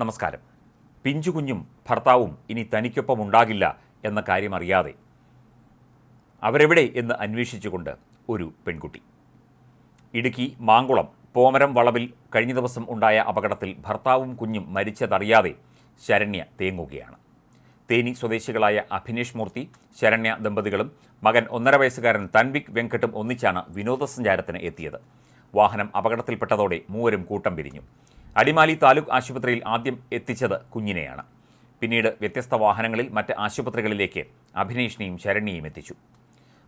നമസ്കാരം. പിഞ്ചുകുഞ്ഞും ഭർത്താവും ഇനി തനിക്കൊപ്പം ഉണ്ടാകില്ല എന്ന കാര്യം അറിയാതെ അവരെവിടെ എന്ന് അന്വേഷിച്ചുകൊണ്ട് ഒരു പെൺകുട്ടി. ഇടുക്കി മാങ്കുളം പോമരം വളവിൽ കഴിഞ്ഞ ദിവസം ഉണ്ടായ അപകടത്തിൽ ഭർത്താവും കുഞ്ഞും മരിച്ചതറിയാതെ ശരണ്യ തേങ്ങുകയാണ്. തേനി സ്വദേശികളായ അഭിനേഷ് മൂർത്തി ശരണ്യ ദമ്പതികളും മകൻ ഒന്നര വയസ്സുകാരൻ തൻവിക് വെങ്കട്ടും ഒന്നിച്ചാണ് വിനോദസഞ്ചാരത്തിന് എത്തിയത്. വാഹനം അപകടത്തിൽപ്പെട്ടതോടെ മൂവരും കൂട്ടം പിരിഞ്ഞു. അടിമാലി താലൂക്ക് ആശുപത്രിയിൽ ആദ്യം എത്തിച്ചത് കുഞ്ഞിനെയാണ്. പിന്നീട് വ്യത്യസ്ത വാഹനങ്ങളിൽ മറ്റ് ആശുപത്രികളിലേക്ക് അഭിനേഷിനെയും ശരണ്യയും എത്തിച്ചു.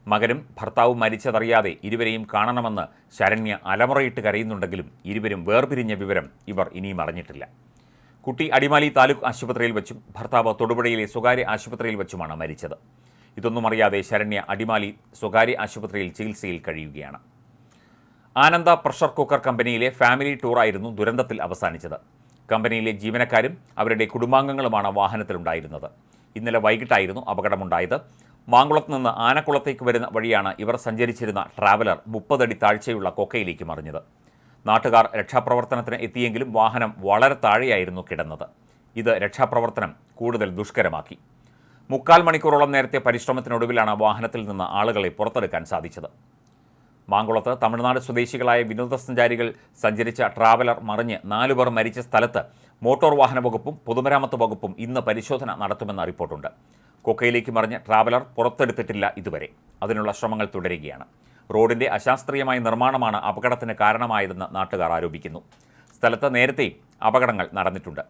മകനും ഭർത്താവും മരിച്ചതറിയാതെ ഇരുവരെയും കാണണമെന്ന് ശരണ്യ അലമുറയിട്ട് കരയുന്നുണ്ടെങ്കിലും ഇരുവരും വേർപിരിഞ്ഞ വിവരം ഇവർ ഇനിയും അറിഞ്ഞിട്ടില്ല. കുട്ടി അടിമാലി താലൂക്ക് ആശുപത്രിയിൽ വെച്ചും ഭർത്താവ് തൊടുപുഴയിലെ സ്വകാര്യ ആശുപത്രിയിൽ വെച്ചുമാണ് മരിച്ചത്. ഇതൊന്നും അറിയാതെ ശരണ്യ അടിമാലി സ്വകാര്യ ആശുപത്രിയിൽ ചികിത്സയിൽ കഴിയുകയാണ്. ആനന്ദ പ്രഷർ കുക്കർ കമ്പനിയിലെ ഫാമിലി ടൂറായിരുന്നു ദുരന്തത്തിൽ അവസാനിച്ചത്. കമ്പനിയിലെ ജീവനക്കാരും അവരുടെ കുടുംബാംഗങ്ങളുമാണ് വാഹനത്തിലുണ്ടായിരുന്നത്. ഇന്നലെ വൈകിട്ടായിരുന്നു അപകടമുണ്ടായത്. മാങ്കുളത്ത് നിന്ന് ആനക്കുളത്തേക്ക് വരുന്ന വഴിയാണ് ഇവർ സഞ്ചരിച്ചിരുന്ന ട്രാവലർ മുപ്പതടി താഴ്ചയുള്ള കൊക്കയിലേക്ക് മറിഞ്ഞത്. നാട്ടുകാർ രക്ഷാപ്രവർത്തനത്തിന് എത്തിയെങ്കിലും വാഹനം വളരെ താഴെയായിരുന്നു കിടന്നത്. ഇത് രക്ഷാപ്രവർത്തനം കൂടുതൽ ദുഷ്കരമാക്കി. മുക്കാൽ മണിക്കൂറോളം നേരത്തെ പരിശ്രമത്തിനൊടുവിലാണ് വാഹനത്തിൽ നിന്ന് ആളുകളെ പുറത്തെടുക്കാൻ സാധിച്ചത്. മാങ്കുളത്ത് തമിഴ്നാട് സ്വദേശികളായ വിനോദസഞ്ചാരികൾ സഞ്ചരിച്ച ട്രാവലർ മറിഞ്ഞ് നാലുപേർ മരിച്ച സ്ഥലത്ത് മോട്ടോർ വാഹന വകുപ്പും പൊതുമരാമത്ത് വകുപ്പും ഇന്ന് പരിശോധന നടത്തുമെന്ന റിപ്പോർട്ടുണ്ട്. കൊക്കയിലേക്ക് മറിഞ്ഞ ട്രാവലർ പുറത്തെടുത്തിട്ടില്ല ഇതുവരെ. അതിനുള്ള ശ്രമങ്ങൾ തുടരുകയാണ്. റോഡിന്റെ അശാസ്ത്രീയമായ നിർമ്മാണമാണ് അപകടത്തിന് കാരണമായതെന്ന് നാട്ടുകാർ ആരോപിക്കുന്നു. സ്ഥലത്ത് നേരത്തെയും അപകടങ്ങൾ നടന്നിട്ടുണ്ട്.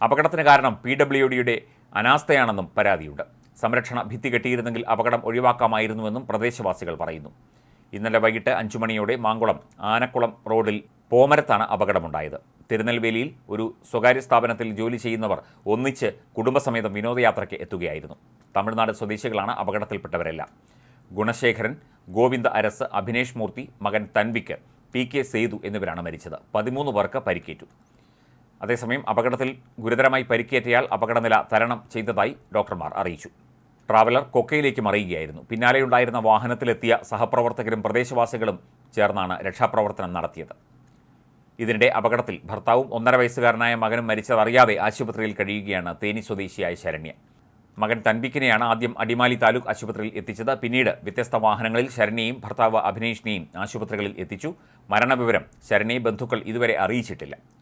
അപകടത്തിന് കാരണം പി ഡബ്ല്യു ഡിയുടെ അനാസ്ഥയാണെന്നും പരാതിയുണ്ട്. സംരക്ഷണ ഭിത്തി കെട്ടിയിരുന്നെങ്കിൽ അപകടം ഒഴിവാക്കാമായിരുന്നുവെന്നും പ്രദേശവാസികൾ പറയുന്നു. ഇന്നലെ വൈകിട്ട് അഞ്ചു മണിയോടെ മാങ്കുളം ആനക്കുളം റോഡിൽ പോമരത്താണ് അപകടമുണ്ടായത്. തിരുനെൽവേലിയിൽ ഒരു സ്വകാര്യ സ്ഥാപനത്തിൽ ജോലി ചെയ്യുന്നവർ ഒന്നിച്ച് കുടുംബസമേതം വിനോദയാത്രയ്ക്ക് എത്തുകയായിരുന്നു. തമിഴ്നാട് സ്വദേശികളാണ് അപകടത്തിൽപ്പെട്ടവരെല്ലാം. ഗുണശേഖരൻ ഗോവിന്ദ അരസ് അഭിനേഷ് മൂർത്തി മകൻ തൻവിക്ക് പി കെ സേതു എന്നിവരാണ് മരിച്ചത്. പതിമൂന്ന് പേർക്ക് പരിക്കേറ്റു. അതേസമയം അപകടത്തിൽ ഗുരുതരമായി പരിക്കേറ്റയാൾ അപകടനില തരണം ചെയ്തതായി ഡോക്ടർമാർ അറിയിച്ചു. ട്രാവലർ കൊക്കയിലേക്ക് മറിയുകയായിരുന്നു. പിന്നാലെയുണ്ടായിരുന്ന വാഹനത്തിലെത്തിയ സഹപ്രവർത്തകരും പ്രദേശവാസികളും ചേർന്നാണ് രക്ഷാപ്രവർത്തനം നടത്തിയത്. ഇതിനിടെ അപകടത്തിൽ ഭർത്താവും ഒന്നര വയസ്സുകാരനായ മകനും മരിച്ചതറിയാതെ ആശുപത്രിയിൽ കഴിയുകയാണ് തേനി സ്വദേശിയായ ശരണ്യ. മകൻ തൻബിക്കിനെയാണ് ആദ്യം അടിമാലി താലൂക്ക് ആശുപത്രിയിൽ എത്തിച്ചത്. പിന്നീട് വ്യത്യസ്ത വാഹനങ്ങളിൽ ശരണ്യയും ഭർത്താവ് അഭിനേഷിനെയും ആശുപത്രികളിൽ എത്തിച്ചു. മരണവിവരം ശരണ്യ ബന്ധുക്കൾ ഇതുവരെ അറിയിച്ചിട്ടില്ല.